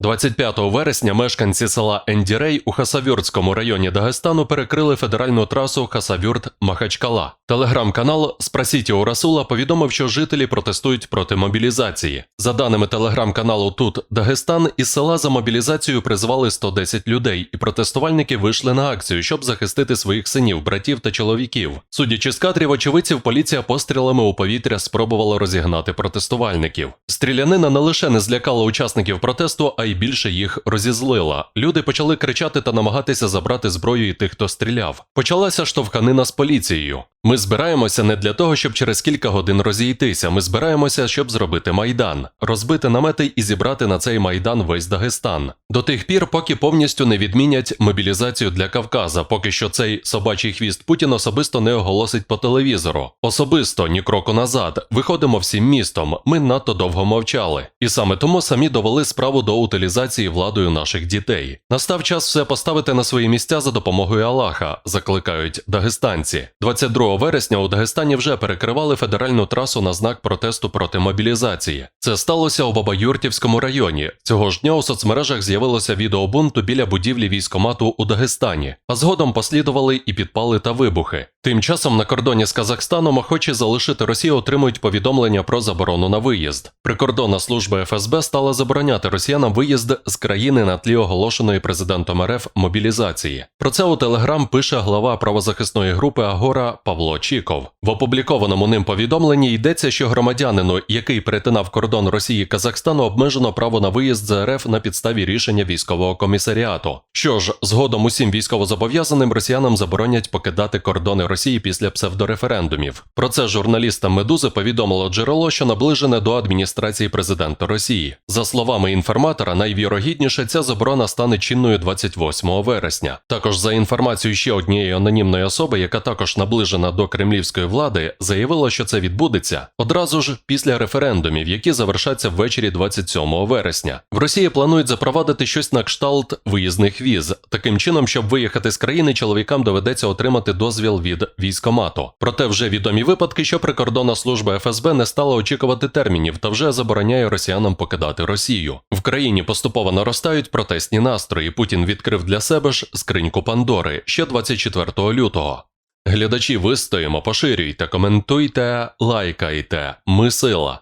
25 вересня мешканці села Ендірей у Хасавюртському районі Дагестану перекрили федеральну трасу Хасавюрт-Махачкала. Телеграм-канал «Спросіть у Расула повідомив, що жителі протестують проти мобілізації. За даними телеграм-каналу Тут Дагестан, із села за мобілізацію призвали 110 людей, і протестувальники вийшли на акцію, щоб захистити своїх синів, братів та чоловіків. Судячи з кадрів очевидців, поліція пострілами у повітря спробувала розігнати протестувальників. Стрілянина не лише не злякала учасників протесту, а й більше їх розізлила. Люди почали кричати та намагатися забрати зброю і тих, хто стріляв. Почалася штовханина з поліцією. Ми збираємося не для того, щоб через кілька годин розійтися. Ми збираємося, щоб зробити майдан, розбити намети і зібрати на цей майдан весь Дагестан. До тих пір, поки повністю не відмінять мобілізацію для Кавказа, поки що цей собачий хвіст Путін особисто не оголосить по телевізору. Особисто ні кроку назад. Виходимо всім містом. Ми надто довго мовчали. І саме тому самі довели справу до утилізації владою наших дітей. Настав час все поставити на свої місця за допомогою Аллаха, закликають дагестанці. 22 вересня у Дагестані вже перекривали федеральну трасу на знак протесту проти мобілізації. Це сталося у Бабаюртівському районі. Цього ж дня у соцмережах з'явилося відео бунту біля будівлі військомату у Дагестані, а згодом послідували і підпали та вибухи. Тим часом на кордоні з Казахстаном охочі залишити Росію отримують повідомлення про заборону на виїзд. Прикордонна служба ФСБ стала забороняти росіянам виїзд з країни на тлі оголошеної президентом РФ мобілізації. Про це у Телеграм пише глава правозахисної групи Агора Павло Чіков. В опублікованому ним повідомленні йдеться, що громадянину, який перетинав кордон Росії Казахстану, обмежено право на виїзд з РФ на підставі рішення військового комісаріату. Що ж, згодом усім військовозобов'язаним росіянам заборонять покидати кордони Росії після псевдореферендумів. Про це журналістам Медузи повідомило джерело, що наближене до адміністрації президента Росії. За словами інформатора, найвірогідніше ця заборона стане чинною 28 вересня. Також за інформацією ще однієї анонімної особи, яка також наближена до кремлівської влади, заявила, що це відбудеться одразу ж після референдумів, які завершаться ввечері 27 вересня. В Росії планують запровадити щось на кшталт виїзних віз. Таким чином, щоб виїхати з країни, чоловікам доведеться отримати дозвіл від військомату. Проте вже відомі випадки, що прикордонна служба ФСБ не стала очікувати термінів та вже забороняє росіянам покидати Росію. В країні поступово наростають протестні настрої. Путін відкрив для себе ж скриньку Пандори ще 24 лютого. Глядачі, вистоїмо, поширюйте, коментуйте, лайкайте. Ми сила.